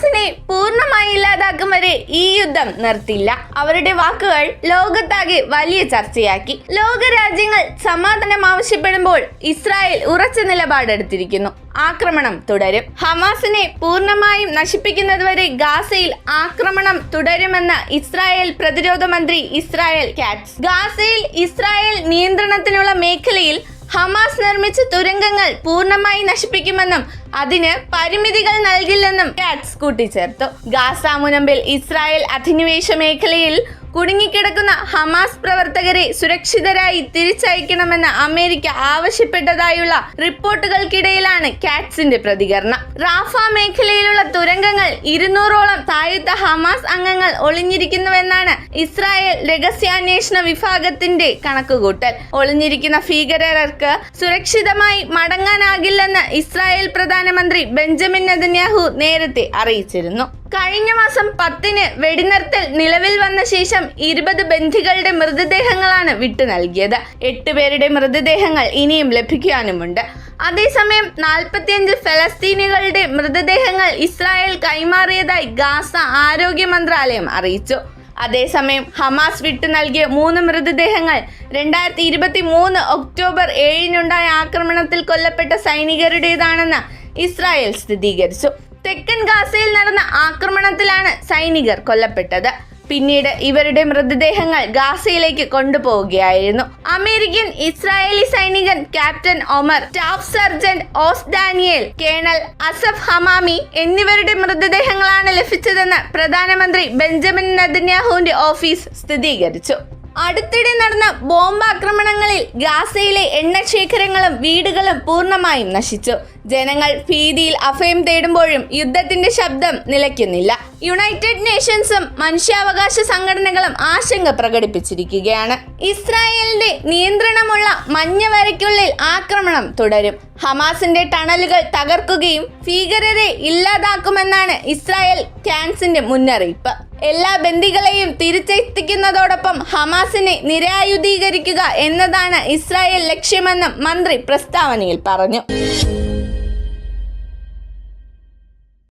ഹമാസിനെ പൂർണമായി ഇല്ലാതാക്കും വരെ ഈ യുദ്ധം നിർത്തില്ല അവരുടെ വാക്കുകൾ ലോകത്താകെ വലിയ ചർച്ചയാക്കി. ലോക രാജ്യങ്ങൾ സമാധാനം ആവശ്യപ്പെടുമ്പോൾ ഇസ്രായേൽ ഉറച്ച നിലപാടെടുത്തിരിക്കുന്നു. ആക്രമണം തുടരും. ഹമാസിനെ പൂർണമായും നശിപ്പിക്കുന്നതുവരെ ഗാസയിൽ ആക്രമണം തുടരുമെന്ന് ഇസ്രായേൽ പ്രതിരോധ മന്ത്രി ഇസ്രായേൽ കാറ്റ്സ്. ഗാസയിൽ ഇസ്രായേൽ നിയന്ത്രണത്തിനുള്ള മേഖലയിൽ ഹമാസ് നിർമ്മിച്ച തുരങ്കങ്ങൾ പൂർണമായി നശിപ്പിക്കുമെന്നും അതിന് പരിമിതികൾ നൽകില്ലെന്നും കാറ്റ്സ് കൂട്ടിച്ചേർത്തു. ഗാസ മുനമ്പിൽ ഇസ്രായേൽ അധിനിവേശ മേഖലയിൽ കുടുങ്ങിക്കിടക്കുന്ന ഹമാസ് പ്രവർത്തകരെ സുരക്ഷിതരായി തിരിച്ചയക്കണമെന്ന് അമേരിക്ക ആവശ്യപ്പെട്ടതായുള്ള റിപ്പോർട്ടുകൾക്കിടയിലാണ് കാറ്റ്സിന്റെ പ്രതികരണം. റാഫ മേഖലയിലുള്ള തുരങ്കങ്ങൾ ഇരുന്നൂറോളം താഴ്ത്ത ഹമാസ് അംഗങ്ങൾ ഒളിഞ്ഞിരിക്കുന്നുവെന്നാണ് ഇസ്രായേൽ രഹസ്യാന്വേഷണ വിഭാഗത്തിന്റെ കണക്കുകൂട്ടൽ. ഒളിഞ്ഞിരിക്കുന്ന ഭീകരർക്ക് സുരക്ഷിതമായി മടങ്ങാനാകില്ലെന്ന് ഇസ്രായേൽ പ്രധാനമന്ത്രി ബെഞ്ചമിൻ നെതന്യാഹു നേരത്തെ അറിയിച്ചിരുന്നു. കഴിഞ്ഞ മാസം പത്തിന് വെടിനിർത്തൽ നിലവിൽ വന്ന ശേഷം ഇരുപത് ബന്ധികളുടെ മൃതദേഹങ്ങളാണ് വിട്ടു നൽകിയത്. എട്ട് പേരുടെ മൃതദേഹങ്ങൾ ഇനിയും ലഭിക്കാനുമുണ്ട്. അതേസമയം നാൽപ്പത്തിയഞ്ച് ഫലസ്തീനികളുടെ മൃതദേഹങ്ങൾ ഇസ്രായേൽ കൈമാറിയതായി ഗാസ ആരോഗ്യ മന്ത്രാലയം അറിയിച്ചു. അതേസമയം ഹമാസ് വിട്ടു നൽകിയ മൂന്ന് മൃതദേഹങ്ങൾ രണ്ടായിരത്തി ഇരുപത്തി മൂന്ന് ഒക്ടോബർ ഏഴിനുണ്ടായ ആക്രമണത്തിൽ കൊല്ലപ്പെട്ട സൈനികരുടേതാണെന്ന് ഇസ്രായേൽ സ്ഥിരീകരിച്ചു. തെക്കൻ ഗാസയിൽ നടന്ന ആക്രമണത്തിലാണ് സൈനികർ കൊല്ലപ്പെട്ടത്. പിന്നീട് ഇവരുടെ മൃതദേഹങ്ങൾ ഗാസയിലേക്ക് കൊണ്ടുപോവുകയായിരുന്നു. അമേരിക്കൻ ഇസ്രായേലി സൈനികൻ captain Omer staff sergeant Oz Daniel colonel Asaf Hamami എന്നിവരുടെ മൃതദേഹങ്ങളാണ് ലഭിച്ചതെന്ന് പ്രധാനമന്ത്രി ബെഞ്ചമിൻ നദന്യാഹുവിന്റെ ഓഫീസ് സ്ഥിരീകരിച്ചു. അടുത്തിടെ നടന്ന ബോംബാക്രമണങ്ങളിൽ ഗാസയിലെ എണ്ണശേഖരങ്ങളും വീടുകളും പൂർണമായും നശിച്ചു. ജനങ്ങൾ ഭീതിയിൽ അഭയം തേടുമ്പോഴും യുദ്ധത്തിന്റെ ശബ്ദം നിലയ്ക്കുന്നില്ല. യുണൈറ്റഡ് നേഷൻസും മനുഷ്യാവകാശ സംഘടനകളും ആശങ്ക പ്രകടിപ്പിച്ചിരിക്കുകയാണ്. ഇസ്രായേലിന്റെ നിയന്ത്രണമുള്ള മഞ്ഞവരയ്ക്കുള്ളിൽ ആക്രമണം തുടരും. ഹമാസിന്റെ ടണലുകൾ തകർക്കുകയും ഭീകരരെ ഇല്ലാതാക്കുമെന്നാണ് ഇസ്രായേൽ ക്യാൻസിന്റെ മുന്നറിയിപ്പ്. എല്ലാ ബന്ദികളെയും തിരിച്ചെത്തിക്കുന്നതോടൊപ്പം ഹമാസിനെ നിരായുധീകരിക്കുക എന്നതാണ് ഇസ്രായേൽ ലക്ഷ്യമെന്നും മന്ത്രി പ്രസ്താവനയിൽ പറഞ്ഞു.